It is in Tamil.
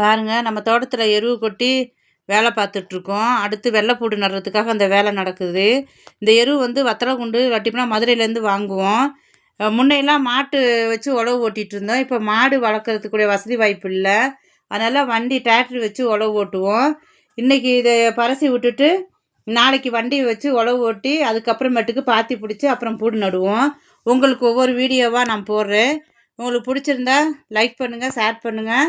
பாருங்கள் நம்ம தோட்டத்தில் எருவு கொட்டி வேலை பார்த்துட்ருக்கோம். அடுத்து வெள்ளைப்பூடு நடுறதுக்காக அந்த வேலை நடக்குது. இந்த எருவு வந்து வத்தலை குண்டு கட்டிப்புனா மதுரையிலேருந்து வாங்குவோம். முன்னையெல்லாம் மாட்டு வச்சு உழவு ஓட்டிகிட்டு இருந்தோம் இப்போ மாடு வளர்க்குறதுக்குடைய வசதி வாய்ப்பு இல்லை. அதனால் வண்டி டிராக்டர் வச்சு உழவு ஓட்டுவோம். இன்றைக்கி இதை பரசி விட்டுட்டு நாளைக்கு வண்டி வச்சு உழவு ஓட்டி அதுக்கப்புறமேட்டுக்கு பாத்தி பிடிச்சி அப்புறம் பூடு நடுவோம். உங்களுக்கு ஒவ்வொரு வீடியோவாக நான் போடுறேன். உங்களுக்கு பிடிச்சிருந்தா லைக் பண்ணுங்கள் ஷேர் பண்ணுங்கள்